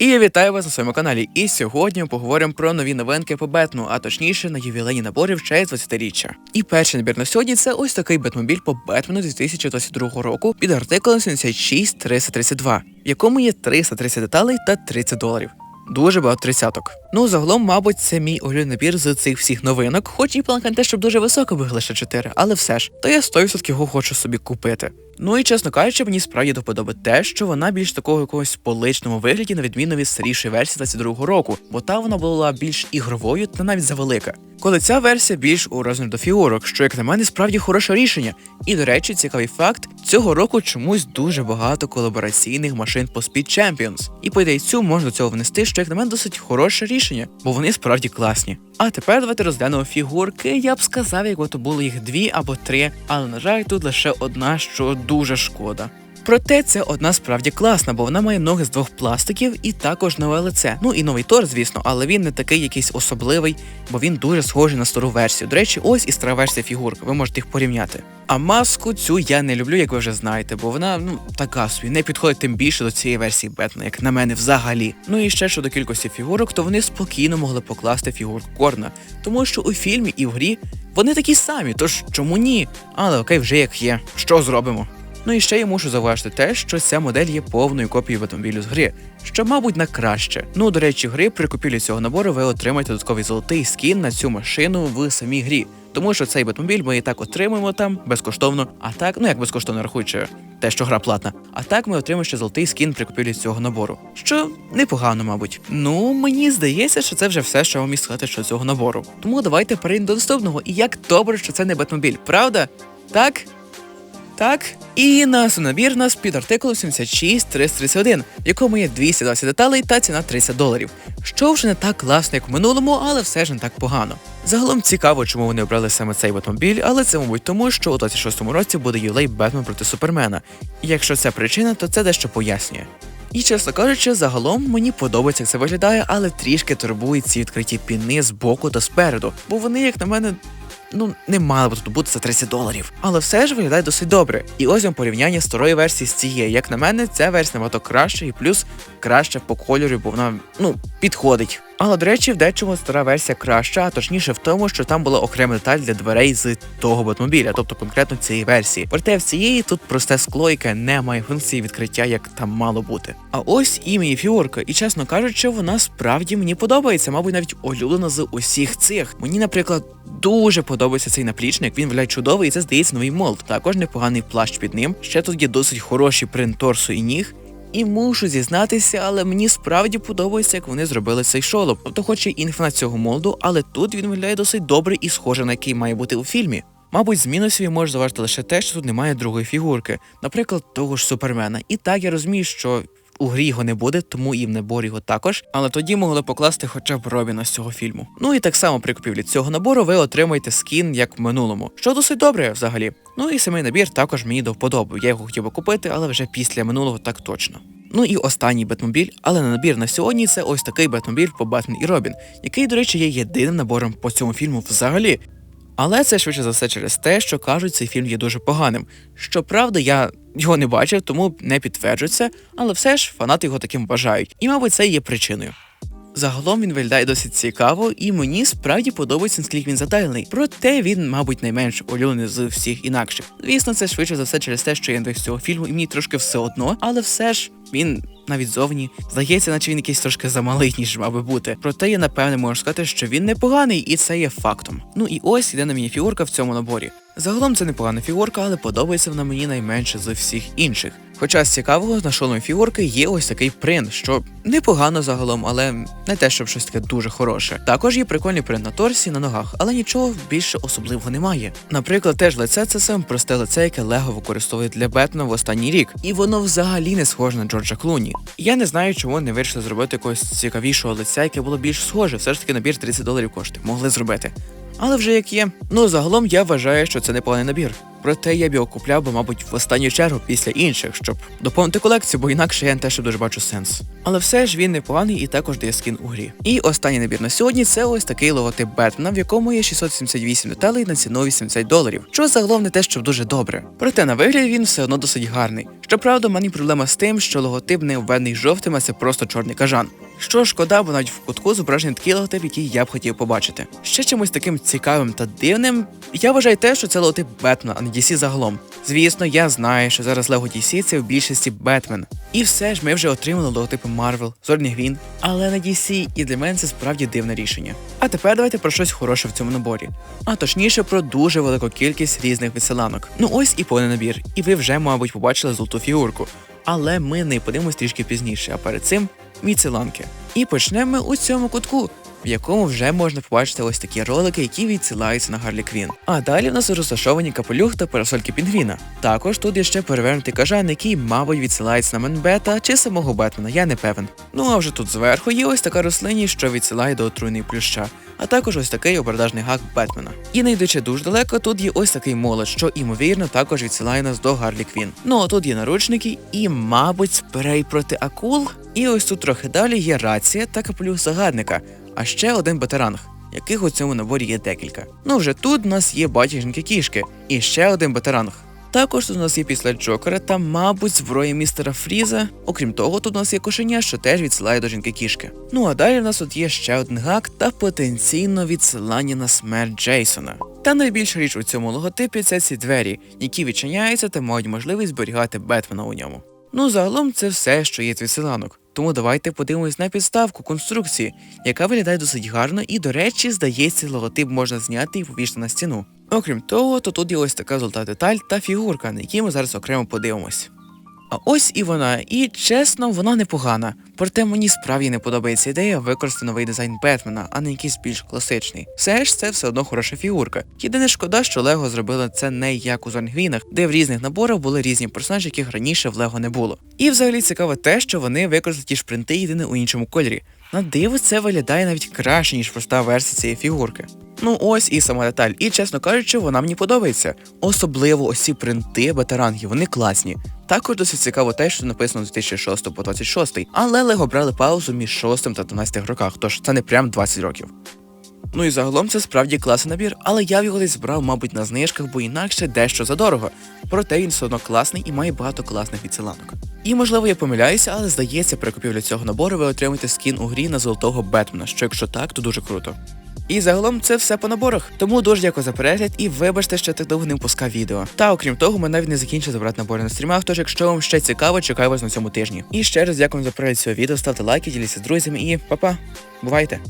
І я вітаю вас на своєму каналі. І сьогодні ми поговоримо про нові новинки по Бетну, а точніше на ювілейні наборі в честь 20-річчя. І перший набір на сьогодні це ось такий Бетмобіль по Бетмену 2022 року під артикулом 76332, в якому є 330 деталей та 30 доларів. Дуже багато тридцяток. Ну, загалом, мабуть, це мій улюблений набір з цих всіх новинок, хоч і планка не те, щоб дуже високо був лише 4, але все ж, то я 100% його хочу собі купити. Ну і чесно кажучи, мені справді до вподоби те, що вона більш такого якогось поличному вигляді, на відміну від старішої версії 22-го року, бо та вона була більш ігровою та навіть завелика. Коли ця версія більш у розмір до фігурок, що як на мене справді хороше рішення. І до речі, цікавий факт: цього року чомусь дуже багато колабораційних машин по Speed Champions. І по ідеї цю можна до цього внести, що як на мене досить хороше рішення, бо вони справді класні. А тепер давайте розглянемо фігурки. Я б сказав, якби то було їх дві або три, але на жаль, тут лише одна, що дуже шкода. Проте це одна справді класна, бо вона має ноги з двох пластиків і також нове лице. Ну і новий тор, звісно, але він не такий якийсь особливий, бо він дуже схожий на стару версію. До речі, ось і стара версія фігурки, ви можете їх порівняти. А маску цю я не люблю, як ви вже знаєте, бо вона ну така собі не підходить тим більше до цієї версії Бетмена, як на мене, взагалі. Ну і ще щодо кількості фігурок, то вони спокійно могли покласти фігурку Корна, тому що у фільмі і в грі вони такі самі, тож чому ні? Але окей, вже як є. Що зробимо? Ну і ще я мушу зауважити те, що ця модель є повною копією автомобілю з гри, що, мабуть, на краще. Ну, до речі, гри при купівлі цього набору ви отримаєте додатковий золотий скін на цю машину в самій грі. Тому що цей Бетмобіль ми і так отримуємо там безкоштовно, а так, ну як безкоштовно рахуючи те, що гра платна. А так ми отримуємо ще золотий скін при купівлі цього набору. Що непогано, мабуть. Ну мені здається, що це вже все, що вам міг сказати щодо цього набору. Тому давайте перейдемо до наступного. І як добре, що це не Бетмобіль, правда? Так? Так. І на набір нас під артикулом 76331, в якому є 220 деталей та ціна 30 доларів. Що вже не так класно, як в минулому, але все ж не так погано. Загалом цікаво, чому вони обрали саме цей Бетмобіль, але це, мабуть, тому, що у 26-му році буде юлей Бетмен проти Супермена. І якщо це причина, то це дещо пояснює. І чесно кажучи, загалом мені подобається, як це виглядає, але трішки турбують ці відкриті піни з боку та спереду, бо вони, як на мене, ну не мали б тут бути за 30 доларів. Але все ж виглядає досить добре. І ось вам порівняння старої версії з цією. Як на мене, ця версія набагато краще і плюс краще по кольору, бо вона ну підходить. Але, до речі, в дечому стара версія краща, а точніше в тому, що там була окрема деталь для дверей з того Бетмобіля, тобто конкретно цієї версії. Проте в цієї тут просте скло, яке не має функції відкриття, як там мало бути. А ось і мені фігурка, і чесно кажучи, вона справді мені подобається, мабуть, навіть улюблена з усіх цих. Мені, наприклад, дуже подобається цей наплічник. Він виглядає чудовий, і це здається новий молд. Також непоганий плащ під ним. Ще тут є досить хороший принт торсу і ніг. І мушу зізнатися, але мені справді подобається, як вони зробили цей шолоб. Тобто, хоч і інфа цього молду, але тут він виглядає досить добре і схоже на який має бути у фільмі. Мабуть, з мінусів я можу заважити лише те, що тут немає другої фігурки, наприклад, того ж супермена. І так я розумію, що у грі його не буде, тому і в наборі його також. Але тоді могли покласти хоча б Робіна з цього фільму. Ну і так само при купівлі цього набору ви отримаєте скін, як в минулому, що досить добре взагалі. Ну і самий набір також мені до вподоби. Я його хотів би купити, але вже після минулого так точно. Ну і останній Бетмобіль, але на набір на сьогодні це ось такий Бетмобіль по Бетмен і Робін, який, до речі, є єдиним набором по цьому фільму взагалі. Але це швидше за все через те, що кажуть, цей фільм є дуже поганим. Щоправда, я його не бачив, тому не підтверджую це, але все ж фанати його таким вважають. І, мабуть, це є причиною. Загалом він виглядає досить цікаво, і мені справді подобається, наскільки він затайлений. Проте він, мабуть, найменш улюблений з всіх інакших. Звісно, це швидше за все через те, що я не з цього фільму, і мені трошки все одно, але все ж він навіть зовні здається, наче він якийсь трошки замалий, ніж мав би бути. Проте я напевне можу сказати, що він непоганий, і це є фактом. Ну і ось єдина мініфігурка в цьому наборі. Загалом це непогана фігурка, але подобається вона мені найменше з всіх інших. Хоча з цікавого на фігурки є ось такий принт, що непогано загалом, але не те, щоб щось таке дуже хороше. Також є прикольний принт на торсі, на ногах, але нічого більше особливого немає. Наприклад, теж лице це саме просте лице, яке Лего використовує для Бетмена в останній рік, і воно взагалі не схоже на Джорджа Клуні. Я не знаю, чому не вирішили зробити якогось цікавішого лиця, яке було більш схоже. Все ж таки набір 30 доларів коштує. Могли зробити. Але вже як є. Ну загалом я вважаю, що це непоганий набір. Проте я б його купляв би, мабуть, в останню чергу після інших, щоб доповнити колекцію, бо інакше я не те, що дуже бачу сенс. Але все ж він непоганий і також дає скін у грі. І останній набір на сьогодні це ось такий логотип Бетмена, в якому є 678 деталей на ціну 80 доларів, що загалом не те, що дуже добре. Проте на вигляд він все одно досить гарний. Щоправда, в мене проблема з тим, що логотип не обведений жовтим, а це просто чорний кажан. Що шкода, бо навіть в кутку зображений такий логотип, який я б хотів побачити. Ще чимось таким цікавим та дивним. Я вважаю те, що це логотип Бетмена, а не DC загалом. Звісно, я знаю, що зараз Lego DC це в більшості Бетмен. І все ж ми вже отримали логотипи Marvel, Зорний Гвін, але не DC, і для мене це справді дивне рішення. А тепер давайте про щось хороше в цьому наборі. А точніше про дуже велику кількість різних відсиланок. Ну ось і повний набір, і ви вже, мабуть, побачили золоту фігурку. Але ми не подивимось трішки пізніше, а перед цим відсиланки. І почнемо ми у цьому кутку, в якому вже можна побачити ось такі ролики, які відсилаються на Гарлі Квін. А далі в нас розташовані капелюх та парасольки Пінгвіна. Також тут є ще перевернутий кажан, який, мабуть, відсилається на Менбета чи самого Бетмена, я не певен. Ну а вже тут зверху є ось така рослинність, що відсилає до отруйної плюща. А також ось такий обердажний гак Бетмена. І не йдучи дуже далеко, тут є ось такий молот, що ймовірно також відсилає нас до Гарлі Квін. Ну а тут є наручники і, мабуть, спрей проти акул. І ось тут трохи далі є рація та капелюх загадника, а ще один батаранг, яких у цьому наборі є декілька. Ну вже тут у нас є батіжники кішки і ще один батаранг. Також тут у нас є після Джокера та, мабуть, зброя містера Фріза. Окрім того, тут у нас є кошеня, що теж відсилає до жінки кішки. Ну а далі у нас тут є ще один гак та потенційно відсилання на смерть Джейсона. Та найбільша річ у цьому логотипі це ці двері, які відчиняються та мають можливість зберігати Бетмена у ньому. Ну, загалом це все, що є з відсиланок. Тому давайте подивимось на підставку конструкції, яка виглядає досить гарно, і, до речі, здається, логотип можна зняти і повісити на стіну. Окрім того, то тут є ось така золота деталь та фігурка, на якій ми зараз окремо подивимось. А ось і вона, і чесно, вона непогана. Проте мені справді не подобається ідея використати новий дизайн Бетмена, а не якийсь більш класичний. Все ж це все одно хороша фігурка. Єдине шкода, що Лего зробили це не як у Зорнгвінах, де в різних наборах були різні персонажі, яких раніше в Лего не було. І взагалі цікаво те, що вони використали ті ж принти єдине у іншому кольорі. На диво це виглядає навіть краще, ніж проста версія цієї фігурки. Ну ось і сама деталь, і чесно кажучи, вона мені подобається. Особливо ось ці принти бетарангів, вони класні. Також досить цікаво те, що написано з 2006 по 26, але Лего брали паузу між 6 та 12 роках, тож це не прям 20 років. Ну і загалом це справді класний набір, але я його десь брав, мабуть, на знижках, бо інакше дещо задорого. Проте він все одно класний і має багато класних відсиланок. І можливо я помиляюся, але здається, при купівлі цього набору ви отримаєте скін у грі на золотого Бетмена, що якщо так, то дуже круто. І загалом це все по наборах. Тому дуже дякую за перегляд і вибачте, що так довго не впускав відео. Та окрім того, ми навіть не закінчили забрати набори на стрімах, тож якщо вам ще цікаво, чекаю вас на цьому тижні. І ще раз дякую за перегляд цього відео, ставте лайки, діліться з друзями і па-па. Бувайте!